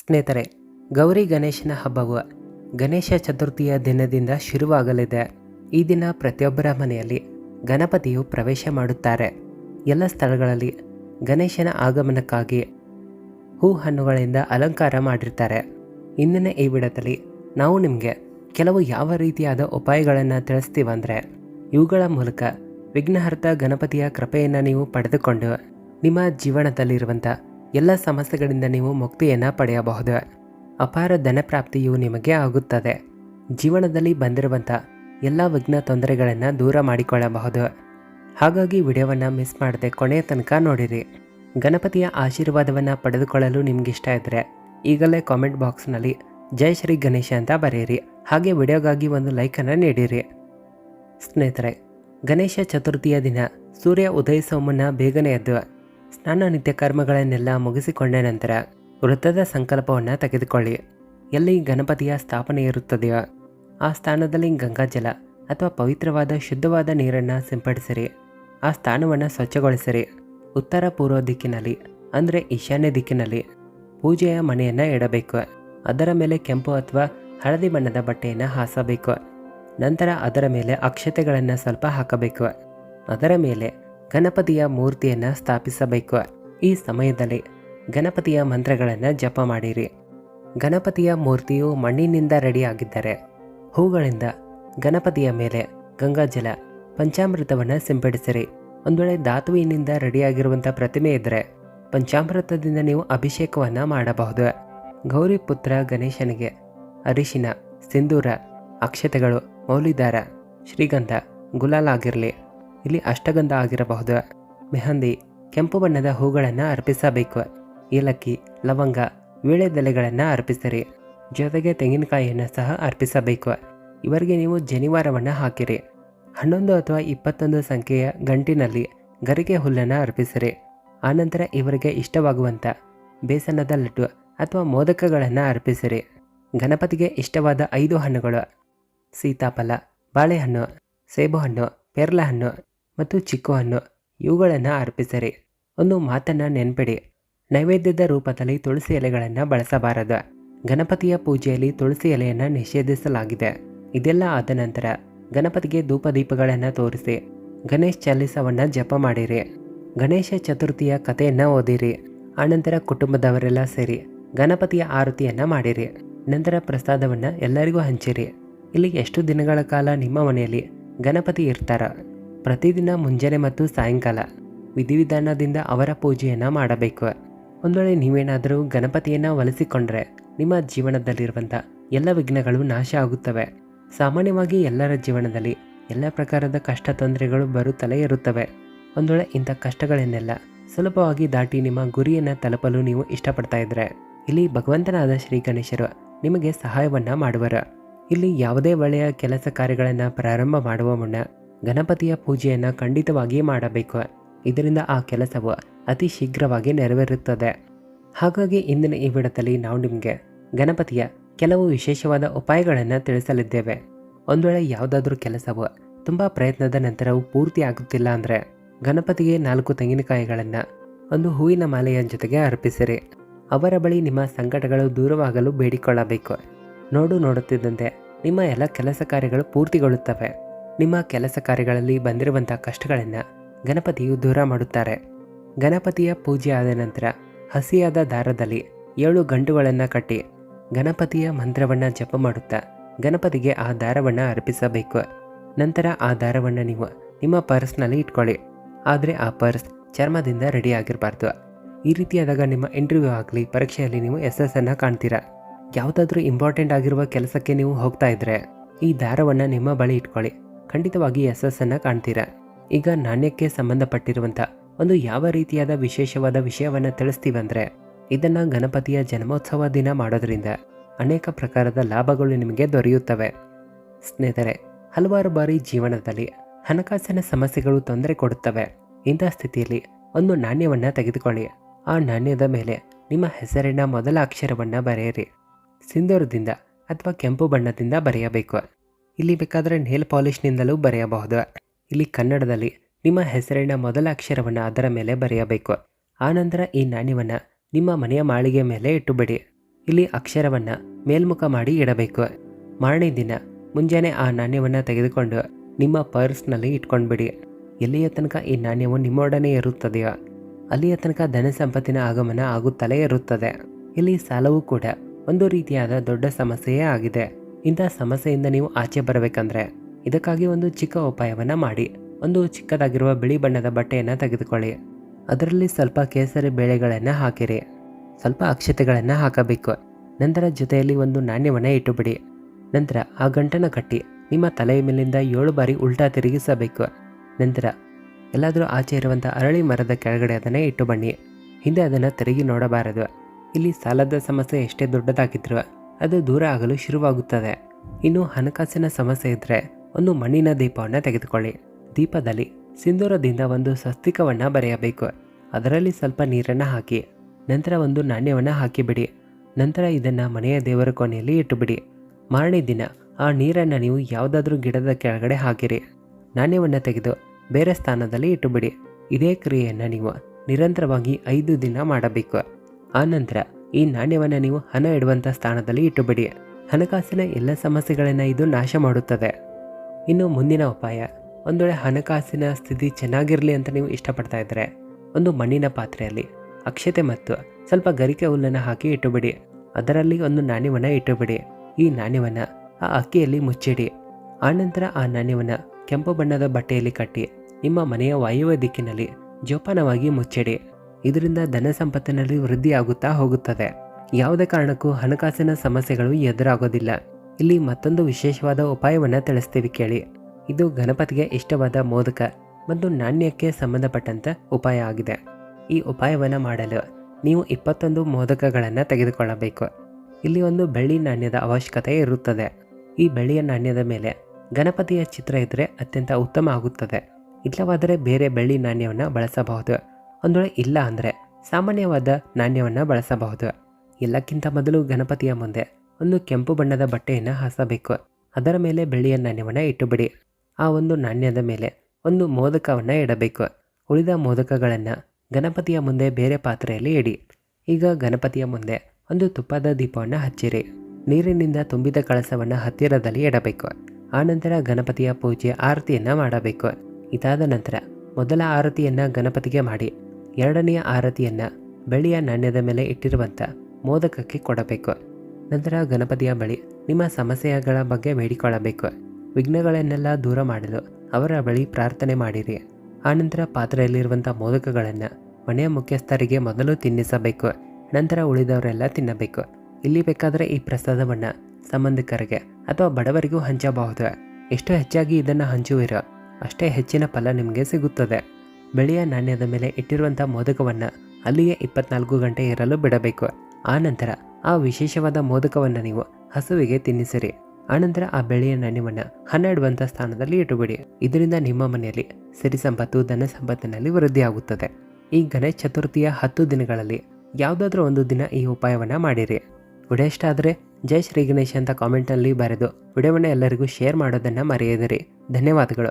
ಸ್ನೇಹಿತರೆ, ಗೌರಿ ಗಣೇಶನ ಹಬ್ಬವು ಗಣೇಶ ಚತುರ್ಥಿಯ ದಿನದಿಂದ ಶುರುವಾಗಲಿದೆ. ಈ ದಿನ ಪ್ರತಿಯೊಬ್ಬರ ಮನೆಯಲ್ಲಿ ಗಣಪತಿಯು ಪ್ರವೇಶ ಮಾಡುತ್ತಾರೆ. ಎಲ್ಲ ಸ್ಥಳಗಳಲ್ಲಿ ಗಣೇಶನ ಆಗಮನಕ್ಕಾಗಿ ಹೂ ಹಣ್ಣುಗಳಿಂದ ಅಲಂಕಾರ ಮಾಡಿರ್ತಾರೆ. ಇಂದಿನ ಈ ಬಿಡದಲ್ಲಿ ನಾವು ನಿಮಗೆ ಕೆಲವು ಯಾವ ರೀತಿಯಾದ ಉಪಾಯಗಳನ್ನು ತಿಳಿಸ್ತೀವಂದರೆ ಇವುಗಳ ಮೂಲಕ ವಿಘ್ನಹರ್ಥ ಗಣಪತಿಯ ಕೃಪೆಯನ್ನು ನೀವು ಪಡೆದುಕೊಂಡು ನಿಮ್ಮ ಜೀವನದಲ್ಲಿರುವಂಥ ಎಲ್ಲ ಸಮಸ್ಯೆಗಳಿಂದ ನೀವು ಮುಕ್ತಿಯನ್ನು ಪಡೆಯಬಹುದು. ಅಪಾರ ಧನಪ್ರಾಪ್ತಿಯು ನಿಮಗೆ ಆಗುತ್ತದೆ. ಜೀವನದಲ್ಲಿ ಬಂದಿರುವಂಥ ಎಲ್ಲ ವಿಘ್ನ ತೊಂದರೆಗಳನ್ನು ದೂರ ಮಾಡಿಕೊಳ್ಳಬಹುದು. ಹಾಗಾಗಿ ವಿಡಿಯೋವನ್ನು ಮಿಸ್ ಮಾಡದೆ ಕೊನೆಯ ತನಕ ನೋಡಿರಿ. ಗಣಪತಿಯ ಆಶೀರ್ವಾದವನ್ನು ಪಡೆದುಕೊಳ್ಳಲು ನಿಮ್ಗಿಷ್ಟ ಇದ್ದರೆ ಈಗಲೇ ಕಾಮೆಂಟ್ ಬಾಕ್ಸ್ನಲ್ಲಿ ಜೈ ಶ್ರೀ ಗಣೇಶ ಅಂತ ಬರೆಯಿರಿ. ಹಾಗೆ ವಿಡಿಯೋಗಾಗಿ ಒಂದು ಲೈಕನ್ನು ನೀಡಿರಿ. ಸ್ನೇಹಿತರೆ, ಗಣೇಶ ಚತುರ್ಥಿಯ ದಿನ ಸೂರ್ಯ ಉದಯಿಸುವ ಮುನ್ನ ಬೇಗನೆ ಎದ್ದು ಸ್ನಾನ ನಿತ್ಯ ಕರ್ಮಗಳನ್ನೆಲ್ಲ ಮುಗಿಸಿಕೊಂಡ ನಂತರ ವೃತ್ತದ ಸಂಕಲ್ಪವನ್ನು ತೆಗೆದುಕೊಳ್ಳಿ. ಎಲ್ಲಿ ಗಣಪತಿಯ ಸ್ಥಾಪನೆ ಇರುತ್ತದೆಯೋ ಆ ಸ್ಥಾನದಲ್ಲಿ ಗಂಗಾಜಲ ಅಥವಾ ಪವಿತ್ರವಾದ ಶುದ್ಧವಾದ ನೀರನ್ನು ಸಿಂಪಡಿಸಿರಿ. ಆ ಸ್ಥಾನವನ್ನು ಸ್ವಚ್ಛಗೊಳಿಸಿರಿ. ಉತ್ತರ ಪೂರ್ವ ದಿಕ್ಕಿನಲ್ಲಿ, ಅಂದರೆ ಈಶಾನ್ಯ ದಿಕ್ಕಿನಲ್ಲಿ ಪೂಜೆಯ ಮನೆಯನ್ನು ಇಡಬೇಕು. ಅದರ ಮೇಲೆ ಕೆಂಪು ಅಥವಾ ಹಳದಿ ಬಣ್ಣದ ಬಟ್ಟೆಯನ್ನು ಹಾಸಬೇಕು. ನಂತರ ಅದರ ಮೇಲೆ ಅಕ್ಷತೆಗಳನ್ನು ಸ್ವಲ್ಪ ಹಾಕಬೇಕು. ಅದರ ಮೇಲೆ ಗಣಪತಿಯ ಮೂರ್ತಿಯನ್ನು ಸ್ಥಾಪಿಸಬೇಕು. ಈ ಸಮಯದಲ್ಲಿ ಗಣಪತಿಯ ಮಂತ್ರಗಳನ್ನು ಜಪ ಮಾಡಿರಿ. ಗಣಪತಿಯ ಮೂರ್ತಿಯು ಮಣ್ಣಿನಿಂದ ರೆಡಿಯಾಗಿದ್ದರೆ, ಹೂಗಳಿಂದ ಗಣಪತಿಯ ಮೇಲೆ ಗಂಗಾಜಲ, ಪಂಚಾಮೃತವನ್ನು ಸಿಂಪಡಿಸಿರಿ. ಒಂದು ವೇಳೆ ಧಾತುವಿನಿಂದ ರೆಡಿಯಾಗಿರುವಂಥ ಪ್ರತಿಮೆ ಇದ್ದರೆ ಪಂಚಾಮೃತದಿಂದ ನೀವು ಅಭಿಷೇಕವನ್ನು ಮಾಡಬಹುದು. ಗೌರಿ ಪುತ್ರ ಗಣೇಶನಿಗೆ ಅರಿಶಿನ, ಸಿಂಧೂರ, ಅಕ್ಷತೆಗಳು ಮೌಲಿದಾರ ಶ್ರೀಗಂಧ, ಗುಲಾಲ್ ಆಗಿರಲಿ. ಇಲ್ಲಿ ಅಷ್ಟಗಂಧ ಆಗಿರಬಹುದು. ಮೆಹಂದಿ, ಕೆಂಪು ಬಣ್ಣದ ಹೂಗಳನ್ನು ಅರ್ಪಿಸಬೇಕು. ಏಲಕ್ಕಿ, ಲವಂಗ ವೀಳ್ಯದೆಲೆಗಳನ್ನು ಅರ್ಪಿಸಿರಿ. ಜೊತೆಗೆ ತೆಂಗಿನಕಾಯಿಯನ್ನು ಸಹ ಅರ್ಪಿಸಬೇಕು. ಇವರಿಗೆ ನೀವು ಜನಿವಾರವನ್ನು ಹಾಕಿರಿ. ಹನ್ನೊಂದು ಅಥವಾ ಇಪ್ಪತ್ತೊಂದು ಸಂಖ್ಯೆಯ ಗಂಟಿನಲ್ಲಿ ಗರಿಗೆ ಹುಲ್ಲನ್ನು ಅರ್ಪಿಸಿರಿ. ಆನಂತರ ಇವರಿಗೆ ಇಷ್ಟವಾಗುವಂಥ ಬೇಸನದ ಲಡ್ಡು ಅಥವಾ ಮೋದಕಗಳನ್ನು ಅರ್ಪಿಸಿರಿ. ಗಣಪತಿಗೆ ಇಷ್ಟವಾದ ಐದು ಹಣ್ಣುಗಳು. ಸೀತಾಫಲ, ಬಾಳೆಹಣ್ಣು, ಸೇಬುಹಣ್ಣು ಪೇರ್ಲ ಹಣ್ಣು ಮತ್ತು ಚಿಕ್ಕು ಹಣ್ಣು ಇವುಗಳನ್ನು ಅರ್ಪಿಸಿರಿ. ಒಂದು ಮಾತನ್ನು ನೆನ್ಪಿಡಿ. ನೈವೇದ್ಯದ ರೂಪದಲ್ಲಿ ತುಳಸಿ ಎಲೆಗಳನ್ನು ಬಳಸಬಾರದು. ಗಣಪತಿಯ ಪೂಜೆಯಲ್ಲಿ ತುಳಸಿ ಎಲೆಯನ್ನು ನಿಷೇಧಿಸಲಾಗಿದೆ. ಇದೆಲ್ಲ ಆದ ನಂತರ ಗಣಪತಿಗೆ ಧೂಪದೀಪಗಳನ್ನು ತೋರಿಸಿ, ಗಣೇಶ್ ಚಾಲಿಸವನ್ನು ಜಪ ಮಾಡಿರಿ. ಗಣೇಶ ಚತುರ್ಥಿಯ ಕಥೆಯನ್ನು ಓದಿರಿ. ಆನಂತರ ಕುಟುಂಬದವರೆಲ್ಲ ಸೇರಿ ಗಣಪತಿಯ ಆರತಿಯನ್ನು ಮಾಡಿರಿ. ನಂತರ ಪ್ರಸಾದವನ್ನು ಎಲ್ಲರಿಗೂ ಹಂಚಿರಿ. ಇಲ್ಲಿ ಎಷ್ಟು ದಿನಗಳ ಕಾಲ ನಿಮ್ಮ ಮನೆಯಲ್ಲಿ ಗಣಪತಿ ಇರ್ತಾರ? ಪ್ರತಿದಿನ ಮುಂಜಾನೆ ಮತ್ತು ಸಾಯಂಕಾಲ ವಿಧಿವಿಧಾನದಿಂದ ಅವರ ಪೂಜೆಯನ್ನು ಮಾಡಬೇಕು. ಒಂದು ವೇಳೆ ನೀವೇನಾದರೂ ಗಣಪತಿಯನ್ನು ಒಲಿಸಿಕೊಂಡ್ರೆ ನಿಮ್ಮ ಜೀವನದಲ್ಲಿರುವಂಥ ಎಲ್ಲ ವಿಘ್ನಗಳು ನಾಶ ಆಗುತ್ತವೆ. ಸಾಮಾನ್ಯವಾಗಿ ಎಲ್ಲರ ಜೀವನದಲ್ಲಿ ಎಲ್ಲ ಪ್ರಕಾರದ ಕಷ್ಟ ತೊಂದರೆಗಳು ಬರುತ್ತಲೇ ಇರುತ್ತವೆ. ಒಂದು ವೇಳೆ ಇಂಥ ಕಷ್ಟಗಳನ್ನೆಲ್ಲ ಸುಲಭವಾಗಿ ದಾಟಿ ನಿಮ್ಮ ಗುರಿಯನ್ನು ತಲುಪಲು ನೀವು ಇಷ್ಟಪಡ್ತಾ ಇದ್ರೆ ಇಲ್ಲಿ ಭಗವಂತನಾದ ಶ್ರೀ ಗಣೇಶರು ನಿಮಗೆ ಸಹಾಯವನ್ನು ಮಾಡುವರು. ಇಲ್ಲಿ ಯಾವುದೇ ಒಳ್ಳೆಯ ಕೆಲಸ ಕಾರ್ಯಗಳನ್ನು ಪ್ರಾರಂಭ ಮಾಡುವ ಮುನ್ನ ಗಣಪತಿಯ ಪೂಜೆಯನ್ನು ಖಂಡಿತವಾಗಿ ಮಾಡಬೇಕು. ಇದರಿಂದ ಆ ಕೆಲಸವು ಅತಿ ಶೀಘ್ರವಾಗಿ ನೆರವೇರುತ್ತದೆ. ಹಾಗಾಗಿ ಇಂದಿನ ಈ ವಿಡದಲ್ಲಿ ನಾವು ನಿಮಗೆ ಗಣಪತಿಯ ಕೆಲವು ವಿಶೇಷವಾದ ಉಪಾಯಗಳನ್ನು ತಿಳಿಸಲಿದ್ದೇವೆ. ಒಂದು ವೇಳೆ ಯಾವುದಾದ್ರೂ ಕೆಲಸವು ತುಂಬ ಪ್ರಯತ್ನದ ನಂತರವೂ ಪೂರ್ತಿ ಆಗುತ್ತಿಲ್ಲ ಅಂದರೆ ಗಣಪತಿಗೆ ನಾಲ್ಕು ತೆಂಗಿನಕಾಯಿಗಳನ್ನು ಒಂದು ಹೂವಿನ ಮಾಲೆಯ ಜೊತೆಗೆ ಅರ್ಪಿಸಿರಿ. ಅವರ ಬಳಿ ನಿಮ್ಮ ಸಂಕಟಗಳು ದೂರವಾಗಲು ಬೇಡಿಕೊಳ್ಳಬೇಕು. ನೋಡು ನೋಡುತ್ತಿದ್ದಂತೆ ನಿಮ್ಮ ಎಲ್ಲ ಕೆಲಸ ಕಾರ್ಯಗಳು ಪೂರ್ತಿಗೊಳ್ಳುತ್ತವೆ. ನಿಮ್ಮ ಕೆಲಸ ಕಾರ್ಯಗಳಲ್ಲಿ ಬಂದಿರುವಂಥ ಕಷ್ಟಗಳನ್ನು ಗಣಪತಿಯು ದೂರ ಮಾಡುತ್ತಾರೆ. ಗಣಪತಿಯ ಪೂಜೆ ಆದ ನಂತರ ಹಸಿಯಾದ ದಾರದಲ್ಲಿ ಏಳು ಗಂಟುಗಳನ್ನು ಕಟ್ಟಿ ಗಣಪತಿಯ ಮಂತ್ರವನ್ನು ಜಪ ಮಾಡುತ್ತಾ ಗಣಪತಿಗೆ ಆ ದಾರವನ್ನು ಅರ್ಪಿಸಬೇಕು. ನಂತರ ಆ ದಾರವನ್ನು ನೀವು ನಿಮ್ಮ ಪರ್ಸ್ನಲ್ಲಿ ಇಟ್ಕೊಳ್ಳಿ. ಆದರೆ ಆ ಪರ್ಸ್ ಚರ್ಮದಿಂದ ರೆಡಿ ಆಗಿರಬಾರ್ದು. ಈ ರೀತಿಯಾದಾಗ ನಿಮ್ಮ ಇಂಟರ್ವ್ಯೂ ಆಗಲಿ, ಪರೀಕ್ಷೆಯಲ್ಲಿ ನೀವು ಯಶಸ್ಸನ್ನು ಕಾಣ್ತೀರಾ. ಯಾವುದಾದ್ರೂ ಇಂಪಾರ್ಟೆಂಟ್ ಆಗಿರುವ ಕೆಲಸಕ್ಕೆ ನೀವು ಹೋಗ್ತಾ ಇದ್ರೆ ಈ ದಾರವನ್ನು ನಿಮ್ಮ ಬಳಿ ಇಟ್ಕೊಳ್ಳಿ. ಖಂಡಿತವಾಗಿ ಯಶಸ್ಸನ್ನು ಕಾಣ್ತೀರಾ. ಈಗ ನಾಣ್ಯಕ್ಕೆ ಸಂಬಂಧಪಟ್ಟಿರುವಂಥ ಒಂದು ಯಾವ ರೀತಿಯಾದ ವಿಶೇಷವಾದ ವಿಷಯವನ್ನು ತಿಳಿಸ್ತೀವಂದ್ರೆ, ಇದನ್ನು ಗಣಪತಿಯ ಜನ್ಮೋತ್ಸವ ದಿನ ಮಾಡೋದ್ರಿಂದ ಅನೇಕ ಪ್ರಕಾರದ ಲಾಭಗಳು ನಿಮಗೆ ದೊರೆಯುತ್ತವೆ. ಸ್ನೇಹಿತರೆ, ಹಲವಾರು ಬಾರಿ ಜೀವನದಲ್ಲಿ ಹಣಕಾಸಿನ ಸಮಸ್ಯೆಗಳು ತೊಂದರೆ ಕೊಡುತ್ತವೆ. ಇಂಥ ಸ್ಥಿತಿಯಲ್ಲಿ ಒಂದು ನಾಣ್ಯವನ್ನು ತೆಗೆದುಕೊಳ್ಳಿ. ಆ ನಾಣ್ಯದ ಮೇಲೆ ನಿಮ್ಮ ಹೆಸರಿನ ಮೊದಲ ಅಕ್ಷರವನ್ನು ಬರೆಯಿರಿ. ಸಿಂಧೂರದಿಂದ ಅಥವಾ ಕೆಂಪು ಬಣ್ಣದಿಂದ ಬರೆಯಬೇಕು. ಇಲ್ಲಿ ಬೇಕಾದರೆ ನೇಲ್ ಪಾಲಿಷ್ನಿಂದಲೂ ಬರೆಯಬಹುದು. ಇಲ್ಲಿ ಕನ್ನಡದಲ್ಲಿ ನಿಮ್ಮ ಹೆಸರಿನ ಮೊದಲ ಅಕ್ಷರವನ್ನು ಅದರ ಮೇಲೆ ಬರೆಯಬೇಕು. ಆನಂತರ ಈ ನಾಣ್ಯವನ್ನು ನಿಮ್ಮ ಮನೆಯ ಮಾಳಿಗೆ ಮೇಲೆ ಇಟ್ಟುಬಿಡಿ. ಇಲ್ಲಿ ಅಕ್ಷರವನ್ನು ಮೇಲ್ಮುಖ ಮಾಡಿ ಇಡಬೇಕು. ಮಾರನೇ ದಿನ ಮುಂಜಾನೆ ಆ ನಾಣ್ಯವನ್ನು ತೆಗೆದುಕೊಂಡು ನಿಮ್ಮ ಪರ್ಸ್ನಲ್ಲಿ ಇಟ್ಕೊಂಡ್ಬಿಡಿ. ಎಲ್ಲಿಯ ತನಕ ಈ ನಾಣ್ಯವು ನಿಮ್ಮೊಡನೆ ಇರುತ್ತದೆಯೋ ಅಲ್ಲಿಯ ತನಕ ಧನ ಸಂಪತ್ತಿನ ಆಗಮನ ಆಗುತ್ತಲೇ ಇರುತ್ತದೆ. ಇಲ್ಲಿ ಸಾಲವೂ ಕೂಡ ಒಂದು ರೀತಿಯಾದ ದೊಡ್ಡ ಸಮಸ್ಯೆಯೇ ಆಗಿದೆ. ಇಂಥ ಸಮಸ್ಯೆಯಿಂದ ನೀವು ಆಚೆ ಬರಬೇಕಂದ್ರೆ ಇದಕ್ಕಾಗಿ ಒಂದು ಚಿಕ್ಕ ಉಪಾಯವನ್ನು ಮಾಡಿ. ಒಂದು ಚಿಕ್ಕದಾಗಿರುವ ಬಿಳಿ ಬಣ್ಣದ ಬಟ್ಟೆಯನ್ನು ತೆಗೆದುಕೊಳ್ಳಿ. ಅದರಲ್ಲಿ ಸ್ವಲ್ಪ ಕೇಸರಿ ಬೇಳೆಗಳನ್ನು ಹಾಕಿರಿ. ಸ್ವಲ್ಪ ಅಕ್ಷತೆಗಳನ್ನು ಹಾಕಬೇಕು. ನಂತರ ಜೊತೆಯಲ್ಲಿ ಒಂದು ನಾಣ್ಯವನ್ನು ಇಟ್ಟುಬಿಡಿ. ನಂತರ ಆ ಗಂಟನ್ನು ಕಟ್ಟಿ ನಿಮ್ಮ ತಲೆಯ ಮೇಲಿಂದ ಏಳು ಬಾರಿ ಉಲ್ಟಾ ತಿರುಗಿಸಬೇಕು. ನಂತರ ಎಲ್ಲಾದರೂ ಆಚೆ ಇರುವಂಥ ಅರಳಿ ಮರದ ಕೆಳಗಡೆ ಅದನ್ನೇ ಇಟ್ಟು ಬನ್ನಿ. ಹಿಂದೆ ಅದನ್ನು ತಿರುಗಿ ನೋಡಬಾರದು. ಇಲ್ಲಿ ಸಾಲದ ಸಮಸ್ಯೆ ಎಷ್ಟೇ ದೊಡ್ಡದಾಗಿದ್ರೂ ಅದು ದೂರ ಆಗಲು ಶುರುವಾಗುತ್ತದೆ. ಇನ್ನು ಹಣಕಾಸಿನ ಸಮಸ್ಯೆ ಇದ್ದರೆ ಒಂದು ಮಣ್ಣಿನ ದೀಪವನ್ನು ತೆಗೆದುಕೊಳ್ಳಿ. ದೀಪದಲ್ಲಿ ಸಿಂಧೂರದಿಂದ ಒಂದು ಸ್ವಸ್ತಿಕವನ್ನು ಬರೆಯಬೇಕು. ಅದರಲ್ಲಿ ಸ್ವಲ್ಪ ನೀರನ್ನು ಹಾಕಿ, ನಂತರ ಒಂದು ನಾಣ್ಯವನ್ನು ಹಾಕಿಬಿಡಿ. ನಂತರ ಇದನ್ನು ಮನೆಯ ದೇವರ ಕೊನೆಯಲ್ಲಿ ಇಟ್ಟುಬಿಡಿ. ಮಾರನೇ ದಿನ ಆ ನೀರನ್ನು ನೀವು ಯಾವುದಾದ್ರೂ ಗಿಡದ ಕೆಳಗಡೆ ಹಾಕಿರಿ. ನಾಣ್ಯವನ್ನು ತೆಗೆದು ಬೇರೆ ಸ್ಥಾನದಲ್ಲಿ ಇಟ್ಟುಬಿಡಿ. ಇದೇ ಕ್ರಿಯೆಯನ್ನು ನೀವು ನಿರಂತರವಾಗಿ ಐದು ದಿನ ಮಾಡಬೇಕು. ಆನಂತರ ಈ ನಾಣ್ಯವನ್ನು ನೀವು ಹಣ ಇಡುವಂಥ ಸ್ಥಾನದಲ್ಲಿ ಇಟ್ಟುಬಿಡಿ. ಹಣಕಾಸಿನ ಎಲ್ಲ ಸಮಸ್ಯೆಗಳನ್ನು ಇದು ನಾಶ ಮಾಡುತ್ತದೆ. ಇನ್ನು ಮುಂದಿನ ಉಪಾಯ ಒಂದು ವೇಳೆ ಹಣಕಾಸಿನ ಸ್ಥಿತಿ ಚೆನ್ನಾಗಿರಲಿ ಅಂತ ನೀವು ಇಷ್ಟಪಡ್ತಾ ಇದ್ದರೆ ಒಂದು ಮಣ್ಣಿನ ಪಾತ್ರೆಯಲ್ಲಿ ಅಕ್ಷತೆ ಮತ್ತು ಸ್ವಲ್ಪ ಗರಿಕೆ ಹುಲ್ಲನ್ನು ಹಾಕಿ ಇಟ್ಟುಬಿಡಿ. ಅದರಲ್ಲಿ ಒಂದು ನಾಣ್ಯವನ್ನು ಇಟ್ಟುಬಿಡಿ. ಈ ನಾಣ್ಯವನ್ನು ಆ ಅಕ್ಕಿಯಲ್ಲಿ ಮುಚ್ಚಿಡಿ. ಆನಂತರ ಆ ನಾಣ್ಯವನ್ನು ಕೆಂಪು ಬಣ್ಣದ ಬಟ್ಟೆಯಲ್ಲಿ ಕಟ್ಟಿ, ನಿಮ್ಮ ಮನೆಯ ವಾಯುವ್ಯ ದಿಕ್ಕಿನಲ್ಲಿ ಜೋಪಾನವಾಗಿ ಮುಚ್ಚಿಡಿ. ಇದರಿಂದ ಧನ ಸಂಪತ್ತಿನಲ್ಲಿ ವೃದ್ಧಿಯಾಗುತ್ತಾ ಹೋಗುತ್ತದೆ. ಯಾವುದೇ ಕಾರಣಕ್ಕೂ ಹಣಕಾಸಿನ ಸಮಸ್ಯೆಗಳು ಎದುರಾಗೋದಿಲ್ಲ. ಇಲ್ಲಿ ಮತ್ತೊಂದು ವಿಶೇಷವಾದ ಉಪಾಯವನ್ನು ತಿಳಿಸ್ತೀವಿ ಕೇಳಿ. ಇದು ಗಣಪತಿಗೆ ಇಷ್ಟವಾದ ಮೋದಕ ಮತ್ತು ನಾಣ್ಯಕ್ಕೆ ಸಂಬಂಧಪಟ್ಟಂಥ ಉಪಾಯ ಆಗಿದೆ. ಈ ಉಪಾಯವನ್ನು ಮಾಡಲು ನೀವು ಇಪ್ಪತ್ತೊಂದು ಮೋದಕಗಳನ್ನು ತೆಗೆದುಕೊಳ್ಳಬೇಕು. ಇಲ್ಲಿ ಒಂದು ಬೆಳ್ಳಿ ನಾಣ್ಯದ ಅವಶ್ಯಕತೆ ಇರುತ್ತದೆ. ಈ ಬೆಳ್ಳಿಯ ನಾಣ್ಯದ ಮೇಲೆ ಗಣಪತಿಯ ಚಿತ್ರ ಇದ್ದರೆ ಅತ್ಯಂತ ಉತ್ತಮ ಆಗುತ್ತದೆ. ಇಲ್ಲವಾದರೆ ಬೇರೆ ಬೆಳ್ಳಿ ನಾಣ್ಯವನ್ನು ಬಳಸಬಹುದು. ಒಂದು ಇಲ್ಲ ಅಂದರೆ ಸಾಮಾನ್ಯವಾದ ನಾಣ್ಯವನ್ನು ಬಳಸಬಹುದು. ಎಲ್ಲಕ್ಕಿಂತ ಮೊದಲು ಗಣಪತಿಯ ಮುಂದೆ ಒಂದು ಕೆಂಪು ಬಣ್ಣದ ಬಟ್ಟೆಯನ್ನು ಹಾಸಬೇಕು. ಅದರ ಮೇಲೆ ಬೆಳ್ಳಿಯ ನಾಣ್ಯವನ್ನು ಇಟ್ಟುಬಿಡಿ. ಆ ಒಂದು ನಾಣ್ಯದ ಮೇಲೆ ಒಂದು ಮೋದಕವನ್ನು ಇಡಬೇಕು. ಉಳಿದ ಮೋದಕಗಳನ್ನು ಗಣಪತಿಯ ಮುಂದೆ ಬೇರೆ ಪಾತ್ರೆಯಲ್ಲಿ ಇಡಿ. ಈಗ ಗಣಪತಿಯ ಮುಂದೆ ಒಂದು ತುಪ್ಪದ ದೀಪವನ್ನು ಹಚ್ಚಿರಿ. ನೀರಿನಿಂದ ತುಂಬಿದ ಕಳಸವನ್ನು ಹತ್ತಿರದಲ್ಲಿ ಇಡಬೇಕು. ಆನಂತರ ಗಣಪತಿಯ ಪೂಜೆ, ಆರತಿಯನ್ನು ಮಾಡಬೇಕು. ಇದಾದ ನಂತರ ಮೊದಲ ಆರತಿಯನ್ನು ಗಣಪತಿಗೆ ಮಾಡಿ. ಎರಡನೆಯ ಆರತಿಯನ್ನು ಬೆಳೆಯ ನಾಣ್ಯದ ಮೇಲೆ ಇಟ್ಟಿರುವಂಥ ಮೋದಕಕ್ಕೆ ಕೊಡಬೇಕು. ನಂತರ ಗಣಪತಿಯ ಬಳಿ ನಿಮ್ಮ ಸಮಸ್ಯೆಗಳ ಬಗ್ಗೆ ಬೇಡಿಕೊಳ್ಳಬೇಕು. ವಿಘ್ನಗಳನ್ನೆಲ್ಲ ದೂರ ಮಾಡಲು ಅವರ ಬಳಿ ಪ್ರಾರ್ಥನೆ ಮಾಡಿರಿ. ಆನಂತರ ಪಾತ್ರೆಯಲ್ಲಿರುವಂಥ ಮೋದಕಗಳನ್ನು ಮನೆಯ ಮುಖ್ಯಸ್ಥರಿಗೆ ಮೊದಲು ತಿನ್ನಿಸಬೇಕು. ನಂತರ ಉಳಿದವರೆಲ್ಲ ತಿನ್ನಬೇಕು. ಇಲ್ಲಿ ಬೇಕಾದರೆ ಈ ಪ್ರಸಾದವನ್ನು ಸಂಬಂಧಿಕರಿಗೆ ಅಥವಾ ಬಡವರಿಗೂ ಹಂಚಬಹುದು. ಎಷ್ಟು ಹೆಚ್ಚಾಗಿ ಇದನ್ನು ಹಂಚುವಿರೋ ಅಷ್ಟೇ ಹೆಚ್ಚಿನ ಫಲ ನಿಮಗೆ ಸಿಗುತ್ತದೆ. ಬೆಳೆಯ ನಾಣ್ಯದ ಮೇಲೆ ಇಟ್ಟಿರುವಂಥ ಮೋದಕವನ್ನು ಅಲ್ಲಿಯೇ ಇಪ್ಪತ್ನಾಲ್ಕು ಗಂಟೆ ಇರಲು ಬಿಡಬೇಕು. ಆನಂತರ ಆ ವಿಶೇಷವಾದ ಮೋದಕವನ್ನು ನೀವು ಹಸುವಿಗೆ ತಿನ್ನಿಸಿರಿ. ಆನಂತರ ಆ ಬೆಳೆಯ ನಾಣ್ಯವನ್ನು ಹನ್ನೆರಡುವಂಥ ಸ್ಥಾನದಲ್ಲಿ ಇಟ್ಟುಬಿಡಿ. ಇದರಿಂದ ನಿಮ್ಮ ಮನೆಯಲ್ಲಿ ಸಿರಿ ಸಂಪತ್ತು, ಧನ ಸಂಪತ್ತಿನಲ್ಲಿ ವೃದ್ಧಿಯಾಗುತ್ತದೆ. ಈ ಗಣೇಶ ಚತುರ್ಥಿಯ ಹತ್ತು ದಿನಗಳಲ್ಲಿ ಯಾವುದಾದ್ರೂ ಒಂದು ದಿನ ಈ ಉಪಾಯವನ್ನು ಮಾಡಿರಿ. ವಿಡಿಯೋ ಇಷ್ಟ ಆದರೆ ಜೈ ಶ್ರೀ ಗಣೇಶ್ ಅಂತ ಕಾಮೆಂಟಲ್ಲಿ ಬರೆದು ವಿಡಿಯೋವನ್ನು ಎಲ್ಲರಿಗೂ ಶೇರ್ ಮಾಡೋದನ್ನು ಮರೆಯದಿರಿ. ಧನ್ಯವಾದಗಳು.